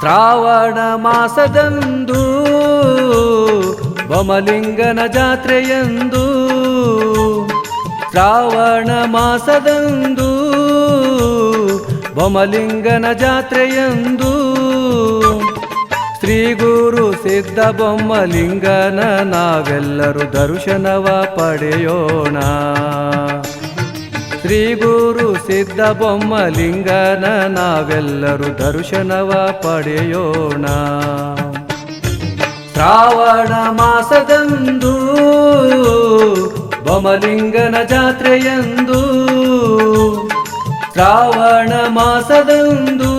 ಶ್ರಾವಣ ಮಾಸದಂದು ಬಮಲಿಂಗನ ಜಾತ್ರೆಯಂದು. ಶ್ರಾವಣ ಮಾಸದಂದು ಬೊಮಲಿಂಗನ ಜಾತ್ರೆಯಂದು. ಶ್ರೀ ಗುರು ಸಿದ್ಧ ಬೊಮ್ಮಲಿಂಗನ, ನಾವೆಲ್ಲರೂ ದರ್ಶನವ ಪಡೆಯೋಣ. ಶ್ರೀ ಗುರು ಸಿದ್ಧ ಬೊಮ್ಮಲಿಂಗನ ನಾವೆಲ್ಲರೂ ದರ್ಶನವ ಪಡೆಯೋಣ. ಶ್ರಾವಣ ಮಾಸದಂದು ಬೊಮ್ಮಲಿಂಗನ ಜಾತ್ರೆಯಂದು ಶ್ರಾವಣ ಮಾಸದಂದು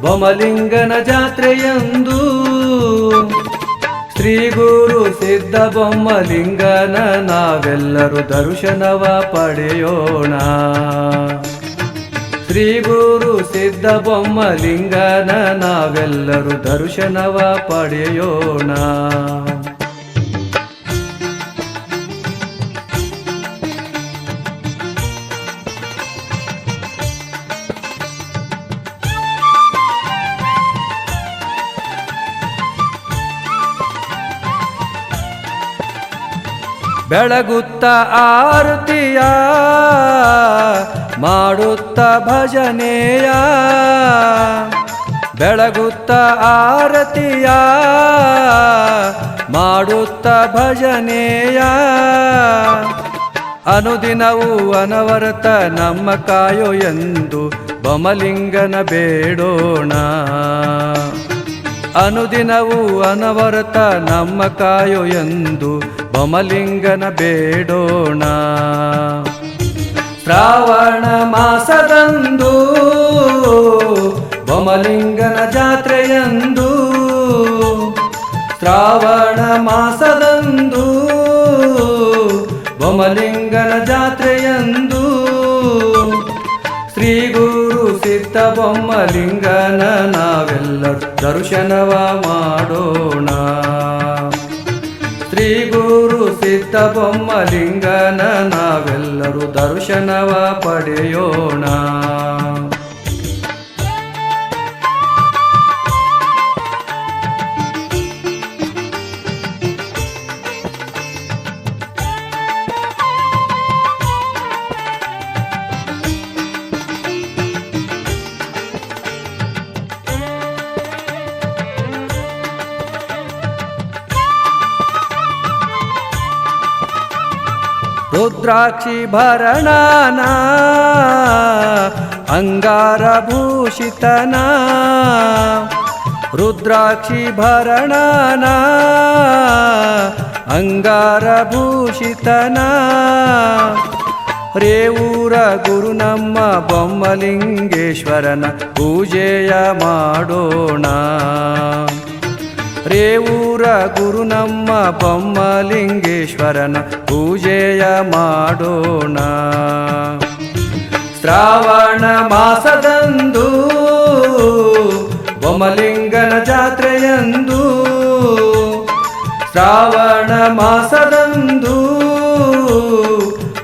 ಬೊಮ್ಮಲಿಂಗನ ಜಾತ್ರೆಯಂದು ಶ್ರೀ ಗುರು ಬೊಮ್ಮಲಿಂಗನ ನಾವೆಲ್ಲರೂ ದರ್ಶನವ ಪಡೆಯೋಣ. ಶ್ರೀ ಗುರು ಬೊಮ್ಮಲಿಂಗನ ನಾವೆಲ್ಲರೂ ದರ್ಶನವ ಪಡೆಯೋಣ. ಬೆಳಗುತ್ತ ಆರುತಿಯ, ಮಾಡುತ್ತ ಭಜನೆಯ. ಬೆಳಗುತ್ತ ಆರತಿಯ, ಮಾಡುತ್ತ ಭಜನೆಯ. ಅನುದಿನವೂ ಅನವರತ ನಮ್ಮ ಕಾಯೋ ಎಂದು ಬೊಮಲಿಂಗನ ಬೇಡೋಣ. ಅನುದಿನವೂ ಅನವರತ ನಮ್ಮ ಕಾಯೋ ಎಂದು ಬಮಲಿಂಗನ ಬೇಡೋಣ. ಶ್ರಾವಣ ಮಾಸದಂದು ಬಮಲಿಂಗನ ಜಾತ್ರೆಯಂದು ಶ್ರಾವಣ ಮಾಸದಂದು ಬಮಲಿಂಗನ ಜಾತ್ರೆಯಂದು ಶ್ರೀ ಗುರು ಸಿದ್ಧ ಬೊಮ್ಮಲಿಂಗನ ನಾವೆಲ್ಲರೂ ದರ್ಶನವ ಮಾಡೋಣ. ಶ್ರೀ ಗುರು ಸಿದ್ಧ ಬೊಮ್ಮಲಿಂಗನ ನಾವೆಲ್ಲರೂ ದರ್ಶನವ ಪಡೆಯೋಣ. ರುದ್ರಾಕ್ಷಿ ಭರಣನ ಅಂಗಾರ ಭೂಷಿತನ ರುದ್ರಾಕ್ಷಿ ಭರಣನ ಅಂಗಾರ ಭೂಷಿತನ ರೇವೂರ ಗುರು ನಮ್ಮ ಬೊಮ್ಮಲಿಂಗೇಶ್ವರನ ಪೂಜೆಯ ಮಾಡೋಣ. ರೇವೂರ ಗುರು ನಮ್ಮ ಬೊಮ್ಮಲಿಂಗೇಶ್ವರನ ಪೂಜೆಯ ಮಾಡೋಣ ಶ್ರಾವಣ ಮಾಸದಂದು ಬೊಮ್ಮಲಿಂಗನ ಜಾತ್ರೆಯಂದು ಶ್ರಾವಣ ಮಾಸದಂದು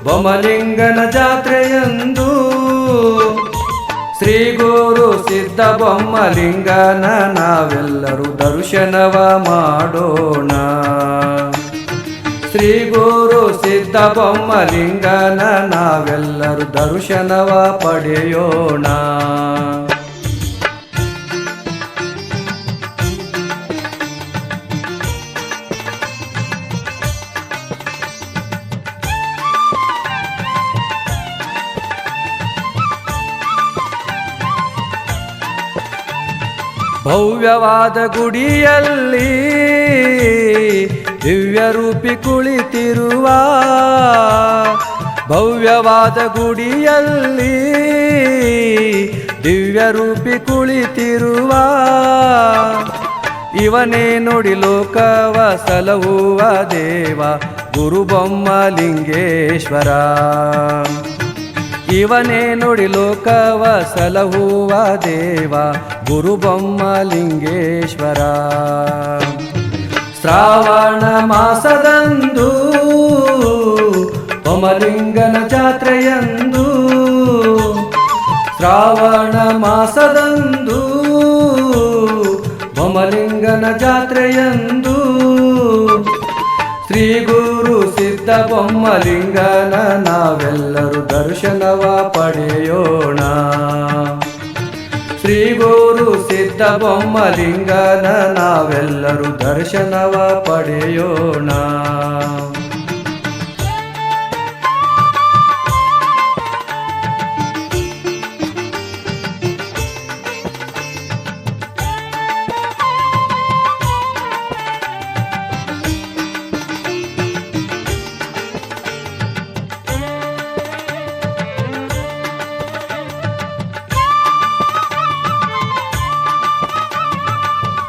ಬೊಮ್ಮಲಿಂಗನ ಜಾತ್ರೆಯಂದು ಸಿದ್ಧ ಬೊಮ್ಮಲಿಂಗನ ನಾವೆಲ್ಲರೂ ದರ್ಶನವ ಮಾಡೋಣ. ಶ್ರೀ ಗುರು ಸಿದ್ಧ ಬೊಮ್ಮಲಿಂಗನ ನಾವೆಲ್ಲರೂ ದರ್ಶನವ ಪಡೆಯೋಣ. ಭವ್ಯವಾದ ಗುಡಿಯಲ್ಲಿ ದಿವ್ಯ ರೂಪಿ ಕುಳಿತಿರುವ ಭವ್ಯವಾದ ಗುಡಿಯಲ್ಲಿ ದಿವ್ಯ ರೂಪಿ ಕುಳಿತಿರುವ ಇವನೇ ನುಡಿ ಲೋಕವ ಸಲಹುವ ದೇವ ಗುರು ಇವನೇ ನುಡಿ ಲೋಕವ ಸಲಹುವ ದೇವ, ಗುರು ಬೊಮ್ಮಲಿಂಗೇಶ್ವರ. ಶ್ರಾವಣ ಮಾಸದಂದು, ಬೊಮ್ಮಲಿಂಗನ ಜಾತ್ರೆಯಂದು. ಶ್ರಾವಣ ಮಾಸದಂದು, ಬೊಮ್ಮಲಿಂಗನ ಜಾತ್ರೆಯಂದು. ಶ್ರೀ ಗುರು ಬೊಮ್ಮಲಿಂಗನ ನಾವೆಲ್ಲರೂ ದರ್ಶನವ ಪಡೆಯೋಣ. ಶ್ರೀ ಗುರು ಸಿದ್ಧ ಬೊಮ್ಮಲಿಂಗನ ನಾವೆಲ್ಲರೂ ದರ್ಶನವ ಪಡೆಯೋಣ.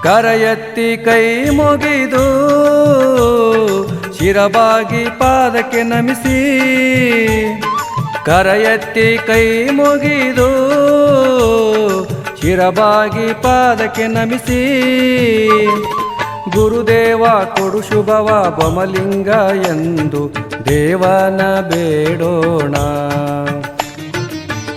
ಕರ ಎತ್ತಿ ಕೈ ಮುಗಿದು ಶಿರಬಾಗಿ ಪಾದಕ್ಕೆ ನಮಿಸಿ ಕರೆಯತ್ತಿ ಕೈ ಮುಗಿದು ಶಿರಬಾಗಿ ಪಾದಕ್ಕೆ ನಮಿಸಿ ಗುರುದೇವ ಕೊಡು ಶುಭವ ಬಮಲಿಂಗ ಎಂದು ದೇವನ ಬೇಡೋಣ.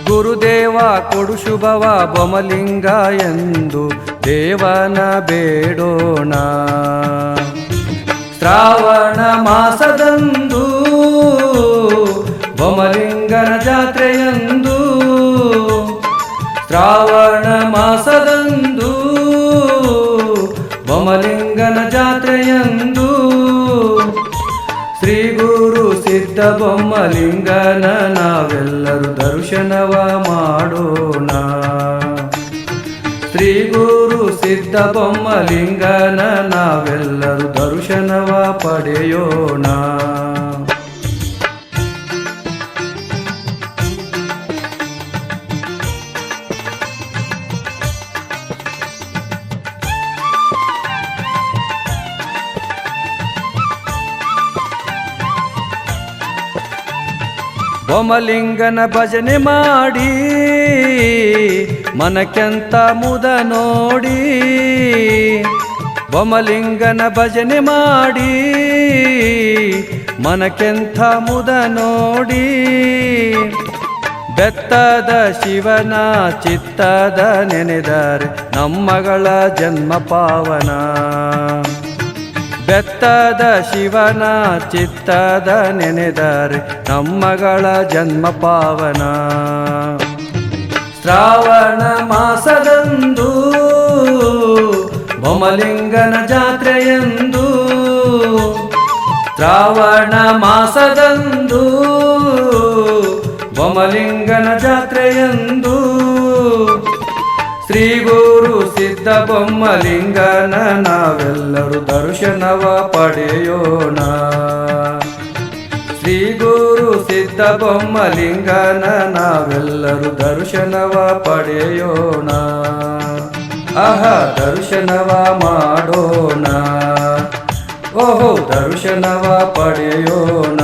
ಗುರುದೇವ ಕೊಡು ಶುಭವ ಬೊಮಲಿಂಗ ಎಂದು ದೇವನ ಬೇಡೋಣ. ಶ್ರಾವಣ ಮಾಸದಂದು ಬೊಮಲಿಂಗನ ಜಾತ್ರೆಯಂದು ಶ್ರಾವಣ ಮಾಸದಂದು ಬೊಮಲಿಂಗನ ಜಾತ್ರೆಯಂದು ಶ್ರೀ ಗುರು ಸಿದ್ಧ ಬೊಮ್ಮಲಿಂಗನ ನಾವೆಲ್ಲರೂ ದರ್ಶನವ ಮಾಡೋಣ. ಶ್ರೀ ಗುರು ಬೊಮ್ಮಲಿಂಗನ ನಾವೆಲ್ಲರೂ ದರ್ಶನವ ಪಡೆಯೋಣ. ಬೊಮಲಿಂಗನ ಭಜನೆ ಮಾಡಿ, ಮನಕ್ಕೆಂತ ಮುದ ನೋಡಿ. ಬೊಮಲಿಂಗನ ಭಜನೆ ಮಾಡಿ, ಮನಕ್ಕೆಂಥ ಮುದ ನೋಡಿ. ಬೆತ್ತದ ಶಿವನ ಚಿತ್ತದ ನೆನೆದರೆ ನಮ್ಮಗಳ ಜನ್ಮ ಪಾವನ. ಬೆತ್ತದ ಶಿವನ ಚಿತ್ತದ ನೆನೆದರೆ ನಮ್ಮಗಳ ಜನ್ಮ ಪಾವನ. ಶ್ರಾವಣ ಮಾಸದಂದು, ಬೊಮಲಿಂಗನ ಜಾತ್ರೆಯಂದು, ಶ್ರಾವಣ ಮಾಸದಂದು, ಬೊಮಲಿಂಗನ ಜಾತ್ರೆಯಂದು ಶ್ರೀ ಸಿದ್ಧ ಬೊಮ್ಮಲಿಂಗನ ನಾವೆಲ್ಲರೂ ದರ್ಶನವ ಪಡೆಯೋಣ. ಶ್ರೀ ಗುರು ಸಿದ್ಧ ಬೊಮ್ಮಲಿಂಗನ ನಾವೆಲ್ಲರೂ ದರ್ಶನವ ಪಡೆಯೋಣ. ಅಹ ದರ್ಶನವ ಮಾಡೋಣ. ಓಹೋ, ದರ್ಶನವ ಪಡೆಯೋಣ.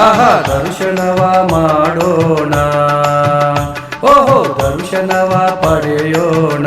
ಅಹ ದರ್ಶನವ ಮಾಡೋಣ. ಓಹೋ ದರ್ಶನವ ಪಡೆಯೋಣ